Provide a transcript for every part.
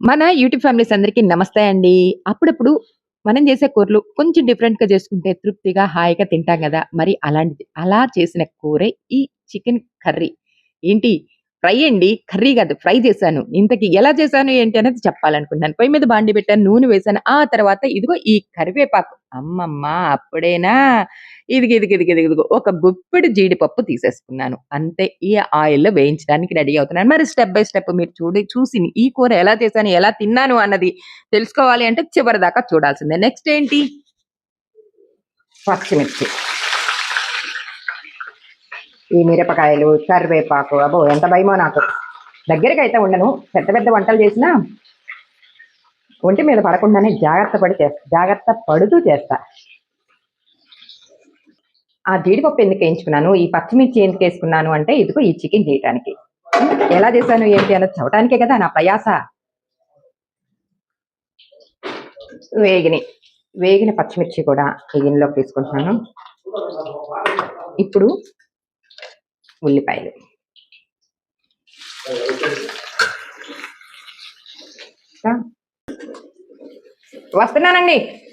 మన YouTube families అందరికీ నమస్తే అండి. అప్పుడప్పుడు మనం చేసే కూరలు కొంచెం డిఫరెంట్‌గా చేసుకుంటే తృప్తిగా, హాయిగా తింటాం కదా మరి అలాంటిది అలా చేసిన కూరే ఈ చికెన్ కర్రీ. ఏంటి ఫ్రై అండి. కర్రీ కాదు ఫ్రై చేశాను. ఇంతకి ఎలా చేశాను ఏంటి అనేది చెప్పాలనుకుంటున్నాను. పొయ్యి మీద బాండి పెట్టాను. నూనె వేశాను. ఆ తర్వాత ఇదిగో ఈ కరివేపాకు అమ్మమ్మ! అప్పుడేనా ఇదిగి ఇదిగి ఇదిగి ఇదిగో ఒక గుప్పెడు జీడిపప్పు తీసేసుకున్నాను. అంతే ఈ ఆయిల్‌లో వేయించడానికి రెడీ అవుతున్నాను. మరి స్టెప్ బై స్టెప్ మీరు చూడి చూసి ఈ కూర ఎలా చేశాను, ఎలా తిన్నాను అన్నది తెలుసుకోవాలి అంటే చివరిదాకా చూడాల్సిందే. నెక్స్ట్ ఏంటి? పచ్చిమిర్చి. ఈ మిరపకాయలు, కరివేపాకు అబ్బో! ఎంత భయమో నాకు. దగ్గరకైతే ఉండను. పెద్ద పెద్ద వంటలు చేసినా ఒంటి మీద పడకుండానే జాగ్రత్త పడి చేస్తా. జాగ్రత్త పడుతూ చేస్తా. ఆ జీడిపప్పు ఎందుకు వేయించుకున్నాను, ఈ పచ్చిమిర్చి ఎందుకు వేసుకున్నాను అంటే ఇదిగో ఈ చికెన్ చేయటానికి. ఎలా చేశాను ఏంటి అన్నది చవటానికే కదా నా ప్రయాస. వేగిని వేగిన పచ్చిమిర్చి కూడా ఈ గిన్నెలోకి తీసుకుంటున్నాను. ఇప్పుడు ఉల్లిపాయలు. వస్తున్నానండి.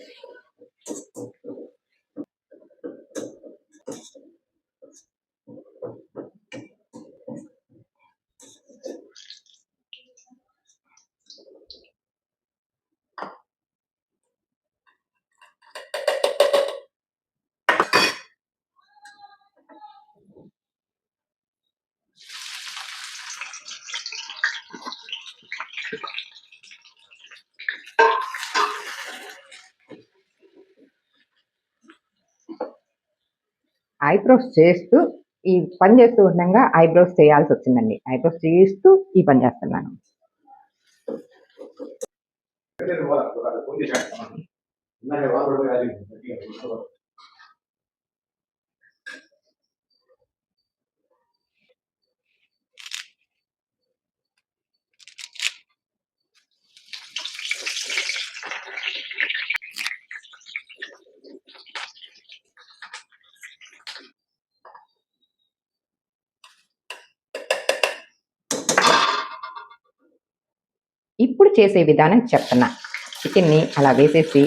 ఐబ్రోస్ చేస్తూ ఈ పని చేస్తూ ఉండగా ఐబ్రోస్ చేయాల్సి వచ్చిందండి. ఐబ్రోస్ చేస్తూ ఈ పని చేస్తున్నాను. ఇప్పుడు చేసే విధానం చెప్తున్నా. చికెన్‌ని అలా వేసేసి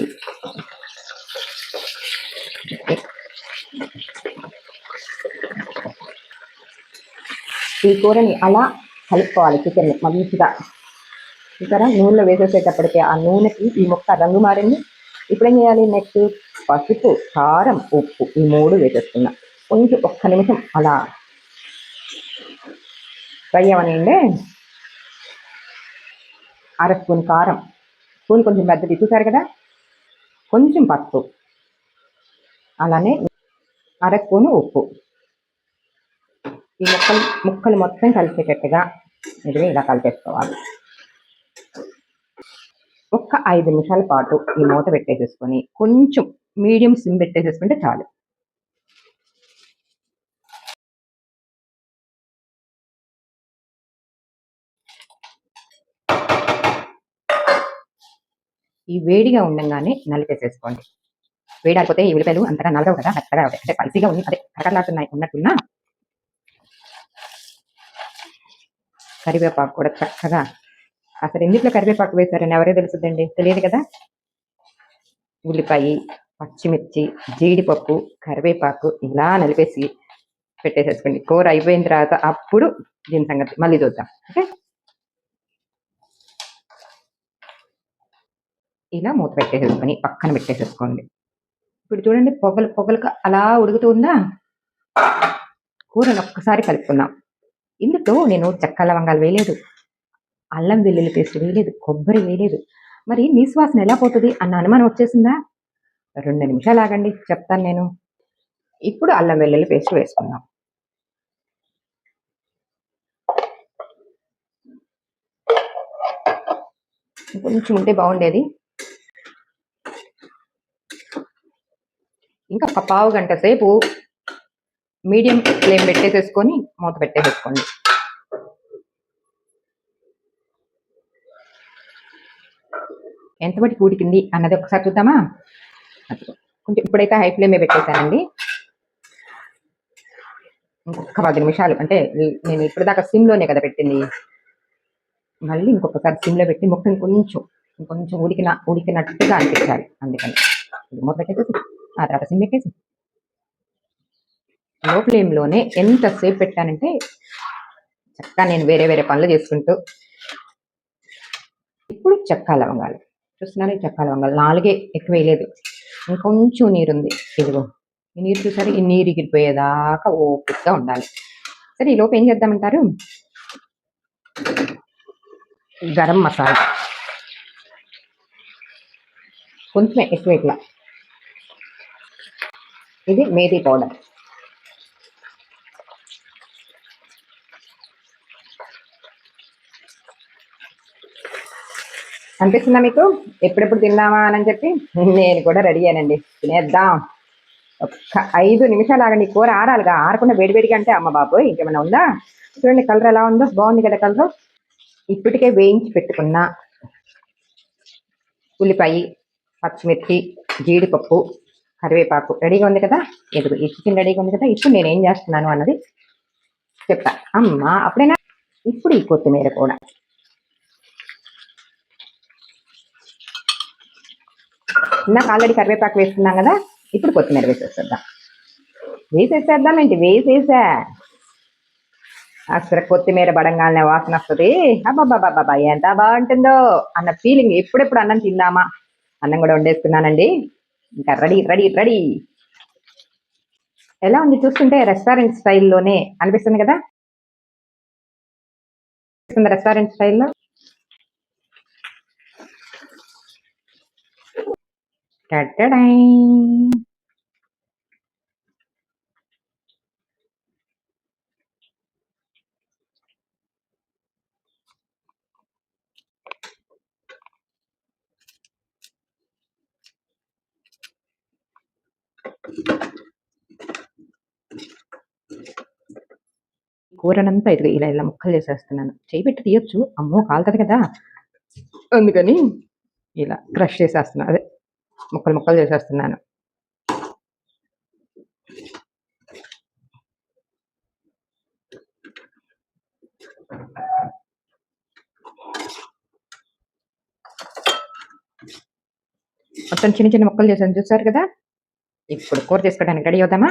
ఈ కూరని అలా కలుపుకోవాలి చికెన్‌ని మంచిగా. ఇక్కడ నూనెలో వేసేసేటప్పటికి ఆ నూనెకి ఈ మొక్క రంగు మారింది. ఇప్పుడేం చేయాలి నెక్స్ట్ పసుపు, కారం, ఉప్పు ఈ మూడు వేసేస్తున్నా. కొంచెం ఒక్క నిమిషం అలా ఫ్రై అవనండి అర స్పూన్ కారం. స్పూన్ కొంచెం పెద్దది చూసారు కదా! కొంచెం పసుపు. అలానే అర స్పూను ఉప్పు. ఈ ముక్కలు ముక్కలు మొత్తం కలిసేటట్టుగా ఇది ఇలా కలిపేసుకోవాలి. ఒక్క ఐదు నిమిషాల పాటు ఈ మూత పెట్టేసేసుకొని కొంచెం మీడియం సిమ్ పెట్టేసేసుకుంటే చాలు. ఈ వేడిగా ఉండంగానే నలిపేసేసుకోండి. వేడారిపోతే ఈ ఉల్లిపాయలు అంతగా నలగవు కదా! మెత్తగా అవుతాయి. అంటే పల్చీగా ఉంది అదే కరకరలాడుతున్నాయి ఉన్నట్టున్నా కరివేపాకు కూడా చక్కగా అసలు ఎందుట్లో కరివేపాకు వేశారని ఎవరే తెలుసుదండి తెలియదు కదా! ఉల్లిపాయ పచ్చిమిర్చి, జీడిపప్పు, కరివేపాకు ఇలా నలిపేసి పెట్టేసేసుకోండి. కూర అయిపోయిన తర్వాత అప్పుడు దీని సంగతి మళ్ళీ చూద్దాం. ఓకే. ఇలా మూత పెట్టేసేసుకొని పక్కన పెట్టేసేసుకోండి. ఇప్పుడు చూడండి పొగలు పొగలుగా అలా ఉడుకుతూ ఉందా? ఒక్కసారి కలుపుకుందాం. ఇందులో నేను చెక్క లవంగాలు వేయలేదు. అల్లం వెల్లుల్లి పేస్ట్ వేయలేదు. కొబ్బరి వేయలేదు. మరి నీసువాసన ఎలా పోతుంది అన్న అనుమానం వచ్చేసిందా? రెండు నిమిషాలు ఆగండి చెప్తాను నేను. ఇప్పుడు అల్లం వెల్లుల్లి పేస్ట్ వేసుకుందాం. కొంచెం ఉంటే బాగుండేది. ఇంకా ఒక పావు గంట సేపు మీడియం ఫ్లేమ్ పెట్టేసేసుకొని మూత పెట్టేసేసుకోండి. ఎంత మటుకు ఉడికింది అన్నది ఒకసారి చూద్దామా? కొంచెం ఇప్పుడైతే హై ఫ్లేమే పెట్టేశానండి. ఇంకొక పది నిమిషాలు అంటే నేను ఇప్పటిదాకా సిమ్‌లోనే కదా పెట్టింది. మళ్ళీ ఇంకొకసారి సిమ్లో పెట్టి ముక్కని కొంచెం కొంచెం ఉడికిన ఉడికినట్టుగా అనిపించాలి అందుకని మూత పెట్టేసి ఆ తర్వాత సిమ్ పెట్టేసి లో ఫ్లేమ్లోనే ఎంతసేపు పెట్టానంటే చక్కగా నేను వేరే వేరే పనులు చేసుకుంటూ ఇప్పుడు చెక్క లవంగాలు. చూస్తున్నారు ఈ చెక్క లవంగాలు? నాలుగే ఎక్కువ వేయలేదు. ఇంకొంచెం నీరు ఉంది ఇదిగో ఈ నీరు చూసారు? ఈ నీరు ఎగిరిపోయేదాకా ఓపికగా ఉండాలి. సరే ఈ ఏం చేద్దామంటారు? గరం మసాలా. కొంచెం ఎక్కువ ఇట్లా ఇది మేథీ పౌడర్ అనిపిస్తుందా మీకు? ఎప్పుడెప్పుడు తిన్నామా అని చెప్పి? నేను కూడా రెడీ అయ్యానండి. తినేద్దాం. ఒక్క ఐదు నిమిషాలు ఆగండి. కూర ఆరాలిగా. ఆరకుండా వేడివేడిగా అంటే అమ్మ బాబు ఇంకేమైనా ఉందా? చూడండి కలర్ ఎలా ఉందో. బాగుంది కదా కలర్? ఇప్పటికే వేయించి పెట్టుకున్న. ఉల్లిపాయ పచ్చిమిర్చి జీడిపప్పు కరివేపాకు రెడీగా ఉంది కదా? ఎదుగు ఈ చికెన్ రెడీగా ఉంది కదా? ఇప్పుడు నేను ఏం చేస్తున్నాను అన్నది చెప్తా. అమ్మ అప్పుడైనా? ఇప్పుడు ఈ కొత్తిమీర కూడా. ఇందాక ఆల్రెడీ కరివేపాకు వేసుకున్నాం కదా? ఇప్పుడు కొత్తిమీర వేసేసేద్దాం. వేసేసేద్దాం ఏంటి? వేసేసా. అసలు కొత్తిమీర బడంగానే వాసన వస్తుంది. అబ్బాబాబాబా ఎంత బాగుంటుందో అన్న ఫీలింగ్ ఎప్పుడెప్పుడు అన్నం తిందామా? అన్నం కూడా వండేసుకున్నానండి. ఇంకా రెడీ రెడీ రెడీ. ఎలా ఉంది? చూస్తుంటే రెస్టారెంట్ స్టైల్లోనే అనిపిస్తుంది కదా? రెస్టారెంట్ స్టైల్లో? టట్టడై. కూరనంతా ఇదిగో ఇలా ఇలా ముక్కలు చేసేస్తున్నాను. చేయి పెట్టి తీయొచ్చు. అమ్మో కాలుతుంది కదా. అందుకని ఇలా క్రష్ చేసేస్తున్నాను అదే ముక్కలు ముక్కలు చేసేస్తున్నాను. మొత్తం చిన్న చిన్న ముక్కలు చేసాను చూసారు కదా? ఇప్పుడు కూర చేసుకోవడానికి రెడీ అవుదామా?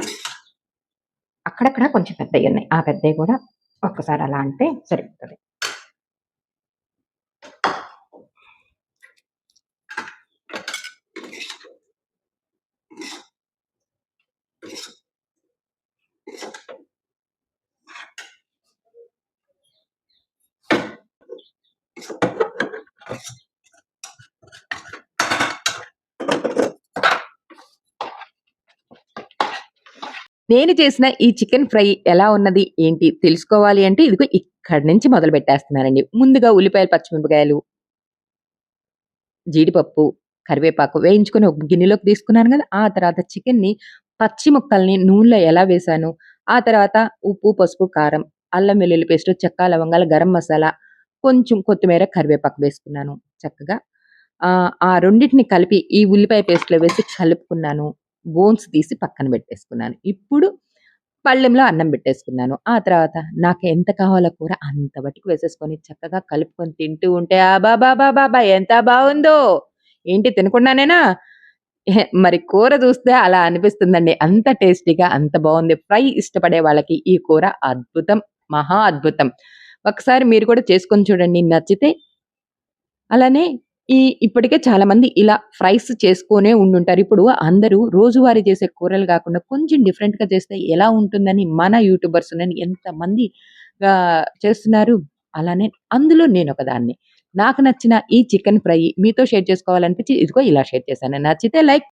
అక్కడక్కడ కొంచెం పెద్దవి ఉన్నాయి ఆ పెద్దవి కూడా ఒక్కసారి అలా అంటే సరిపోతుంది. నేను చేసిన ఈ చికెన్ ఫ్రై ఎలా ఉన్నది ఏంటి తెలుసుకోవాలి అంటే ఇదిగో ఇక్కడి నుంచి మొదలు పెట్టేస్తున్నానండి. ముందుగా ఉల్లిపాయలు పచ్చిమిరపకాయలు జీడిపప్పు కరివేపాకు వేయించుకొని ఒక గిన్నెలోకి తీసుకున్నాను కదా ఆ తర్వాత చికెన్ని పచ్చి ముక్కల్ని నూనెలో ఎలా వేశాను ఆ తర్వాత ఉప్పు పసుపు కారం అల్లం వెల్లుల్లి పేస్ట్ చెక్క లవంగాలు గరం మసాలా కొంచెం కొత్తిమీర కరివేపాకు వేసుకున్నాను చక్కగా. ఆ రెండింటిని కలిపి ఈ ఉల్లిపాయ పేస్ట్లో వేసి కలుపుకున్నాను. బోన్స్ తీసి పక్కన పెట్టేసుకున్నాను. ఇప్పుడు పళ్ళెంలో అన్నం పెట్టేసుకున్నాను. ఆ తర్వాత నాకు ఎంత కావాలో కూర అంత బట్టికి వేసేసుకొని చక్కగా కలుపుకొని తింటూ ఉంటే ఆ బాబా బాబా ఎంత బాగుందో! ఏంటి తినకుండానేనా? మరి కూర చూస్తే అలా అనిపిస్తుందండి. అంత టేస్టీగా అంత బాగుంది. ఫ్రై ఇష్టపడే వాళ్ళకి ఈ కూర అద్భుతం మహా అద్భుతం. ఒకసారి మీరు కూడా చేసుకొని చూడండి. నచ్చితే అలానే ఈ ఇప్పటికే చాలా మంది ఇలా ఫ్రైస్ చేసుకొనే ఉండుంటారు. ఇప్పుడు అందరూ రోజువారీ చేసే కూరలు కాకుండా కొంచెం డిఫరెంట్‌గా చేస్తే ఎలా ఉంటుందని మన యూట్యూబర్స్ నేను ఎంతమంది చేస్తున్నారు. అలానే అందులో నేను ఒకదాన్ని నాకు నచ్చిన ఈ చికెన్ ఫ్రై మీతో షేర్ చేసుకోవాలనిపించి ఇదిగో ఇలా షేర్ చేశాను. నచ్చితే లైక్